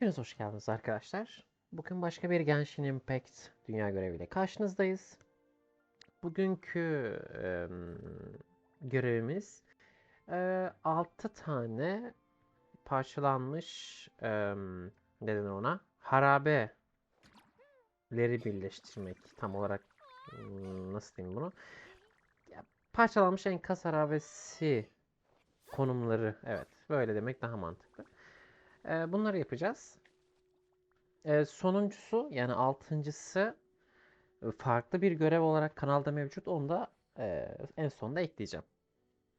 Hepiniz hoş geldiniz arkadaşlar. Bugün başka bir Genshin Impact dünya göreviyle karşınızdayız. Bugünkü em, görevimiz 6 tane parçalanmış em, ne denir ona harabeleri birleştirmek tam olarak hmm, nasıl diyeyim bunu parçalanmış enkaz harabesi konumları evet böyle demek daha mantıklı. Ee, bunları yapacağız. Ee, sonuncusu yani altıncısı e, farklı bir görev olarak kanalda mevcut. Onu da e, en sonunda ekleyeceğim.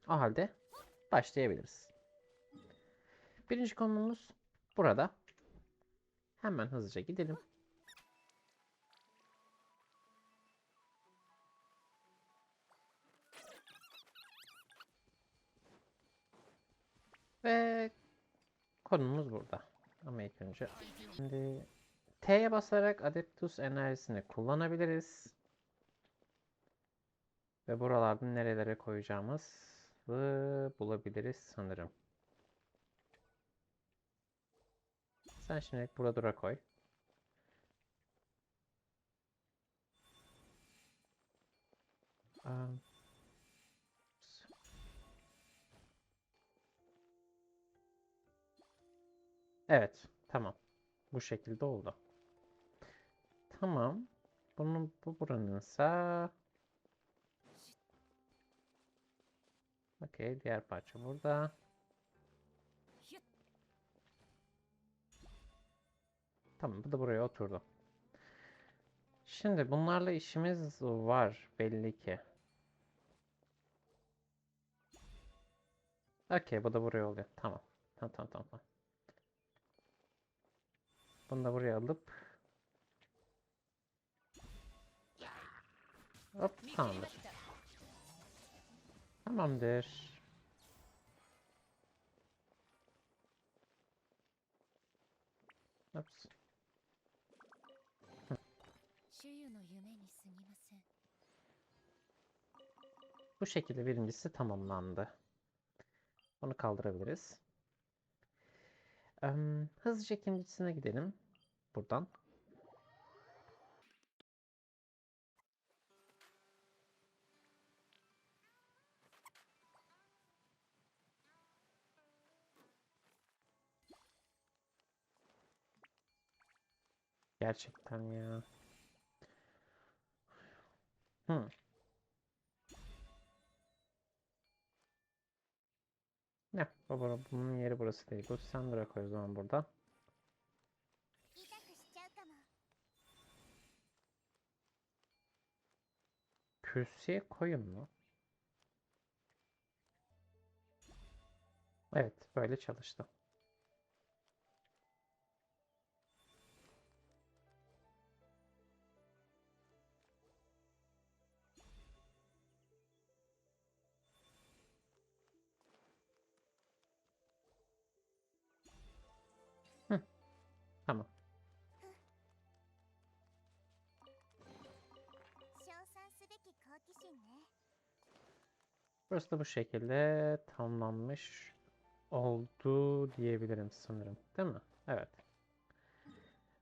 O halde başlayabiliriz. Birinci konumuz burada. Hemen hızlıca gidelim. Konumuz burada. Ama ilk önce şimdi T'ye basarak Adeptus enerjisini kullanabiliriz. Ve buralardan nerelere koyacağımızı bulabiliriz sanırım. Sen şimdi burada dura koy. Am, Evet, tamam. Bu şekilde oldu. Tamam. Bunun bu buranınsa Okey, diğer parça burada. Tamam, bu da buraya oturdu. Şimdi bunlarla işimiz var belli ki. Okey, bu da buraya oluyor. Tamam. Tamam, tamam, tamam. Bunu da buraya alıp Hop tamamdır. Tamamdır. Ups. Bu şekilde birincisi tamamlandı. Bunu kaldırabiliriz. Em, hızlıca ikincisine gidelim. Buradan. Gerçekten ya. Hmm. Ne? Baba bunun yeri burası değil. Bu sen bırak o zaman burada. Kürsüye koyun mu? Evet böyle çalıştı. Tamam. Burası da bu şekilde tamamlanmış oldu diyebilirim sanırım. Değil mi? Evet.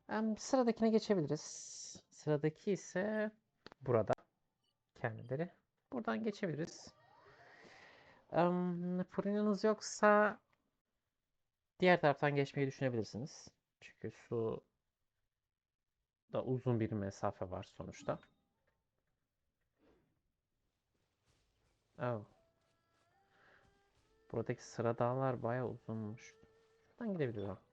Um, sıradakine geçebiliriz. Sıradaki ise burada. Kendileri. Buradan geçebiliriz. Um, fırınınız yoksa diğer taraftan geçmeyi düşünebilirsiniz. Çünkü su da uzun bir mesafe var sonuçta. Oh. Buradaki sıra dağlar bayağı uzunmuş. Şuradan gidebiliriz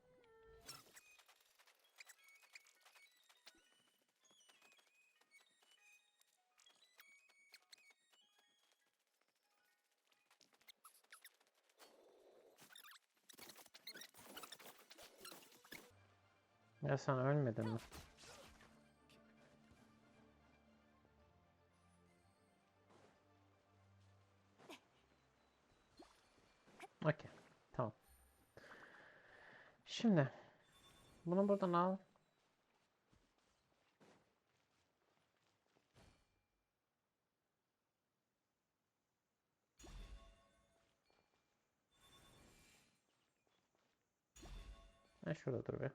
Ya sen ölmedin mi? Okey. Tamam. Şimdi bunu buradan al. Ha şurada dur be.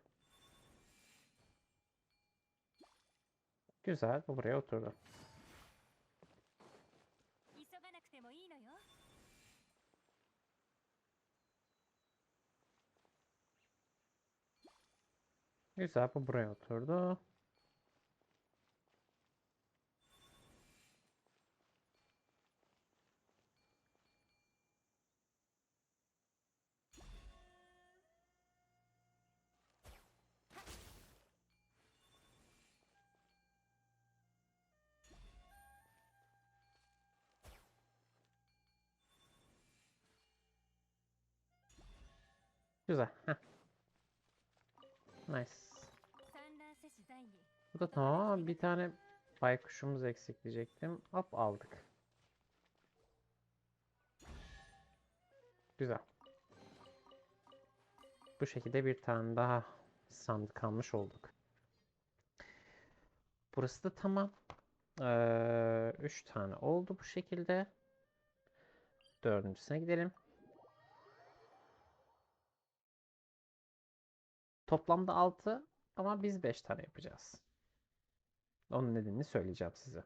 Güzel bu buraya oturdu. Güzel bu buraya oturdu. Güzel. Heh. Nice. Bu da tamam. Bir tane baykuşumuz eksik diyecektim. Hop aldık. Güzel. Bu şekilde bir tane daha sandık almış olduk. Burası da tamam. 3 ee, üç tane oldu bu şekilde. Dördüncüsüne gidelim. Toplamda 6 ama biz 5 tane yapacağız. Onun nedenini söyleyeceğim size.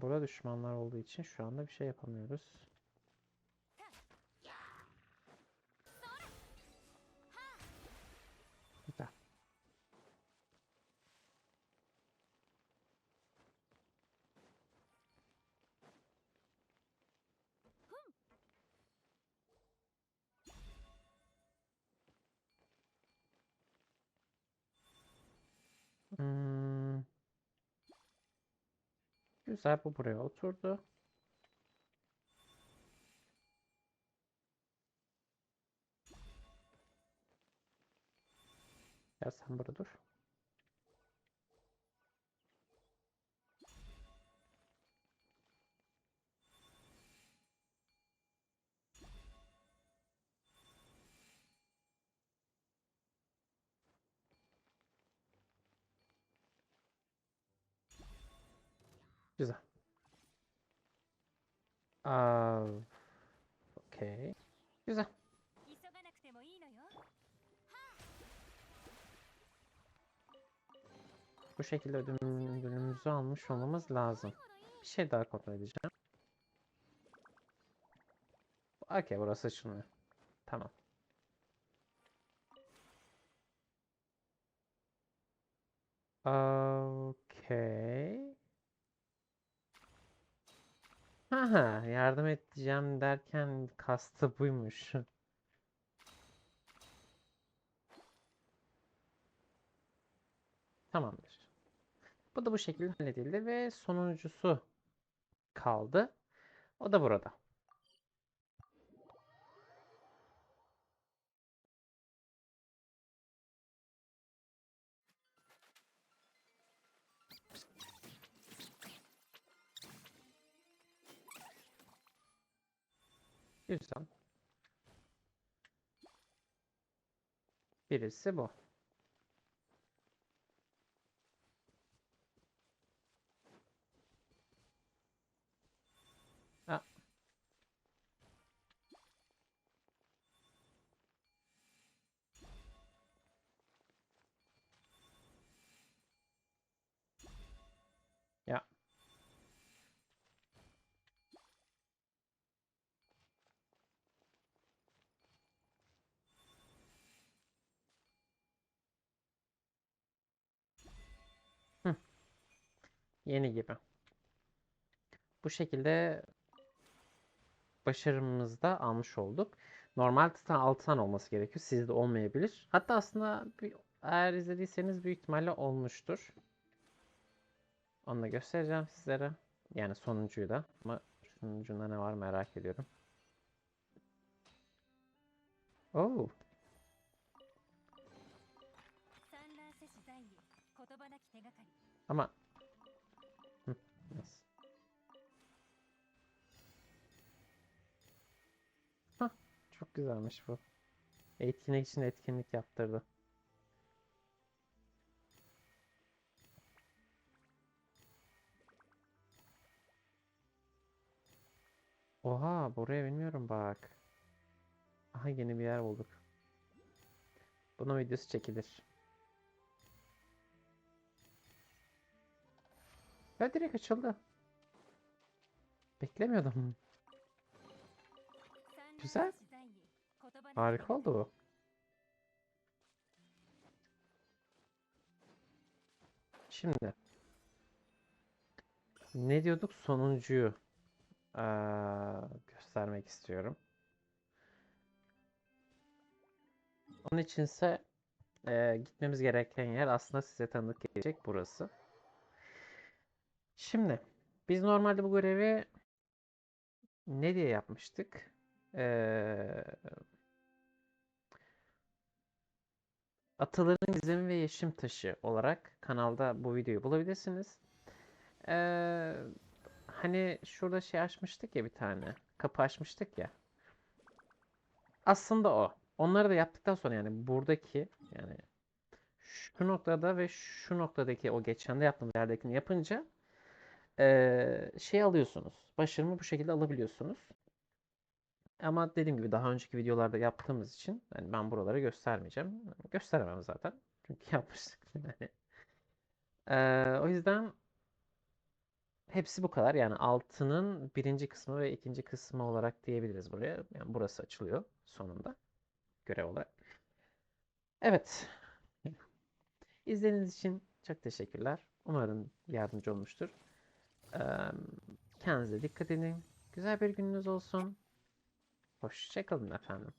Burada düşmanlar olduğu için şu anda bir şey yapamıyoruz. Hmm. Güzel bu buraya oturdu. Ya sen burada dur. Güzel. Aa, okay. Güzel. Bu şekilde ödülümüzü almış olmamız lazım. Bir şey daha kontrol edeceğim. Okey burası açılmıyor. Tamam. Okey. Haha yardım edeceğim derken kastı buymuş. Tamamdır. Bu da bu şekilde halledildi ve sonuncusu kaldı. O da burada. Güzel. Birisi bu. Yeni gibi. Bu şekilde başarımızı da almış olduk. Normalde 6 tane olması gerekiyor. Sizde olmayabilir. Hatta aslında bir, eğer izlediyseniz büyük ihtimalle olmuştur. Onu da göstereceğim sizlere. Yani sonuncuyu da. Ama sonuncunda ne var merak ediyorum. Oh. Ama çok güzelmiş bu. Etkinlik için etkinlik yaptırdı. Oha buraya bilmiyorum bak. Aha yeni bir yer bulduk. Bunun videosu çekilir. Ya direkt açıldı. Beklemiyordum. Güzel. Harika oldu bu. Şimdi ne diyorduk? Sonuncuyu eee, göstermek istiyorum. Onun içinse eee, gitmemiz gereken yer aslında size tanıdık gelecek burası. Şimdi biz normalde bu görevi ne diye yapmıştık? Eee Ataların Gizemi ve Yeşim Taşı olarak kanalda bu videoyu bulabilirsiniz. Ee, hani şurada şey açmıştık ya bir tane. Kapı açmıştık ya. Aslında o. Onları da yaptıktan sonra yani buradaki yani şu noktada ve şu noktadaki o geçende yaptığımız yerdekini yapınca ee, şey alıyorsunuz. Başarımı bu şekilde alabiliyorsunuz. Ama dediğim gibi daha önceki videolarda yaptığımız için yani ben buraları göstermeyeceğim. Gösteremem zaten. Çünkü yapmıştık yani. Ee, o yüzden hepsi bu kadar. Yani altının birinci kısmı ve ikinci kısmı olarak diyebiliriz buraya. Yani burası açılıyor sonunda görev olarak. Evet. İzlediğiniz için çok teşekkürler. Umarım yardımcı olmuştur. Ee, kendinize dikkat edin. Güzel bir gününüz olsun. Hoşçakalın efendim.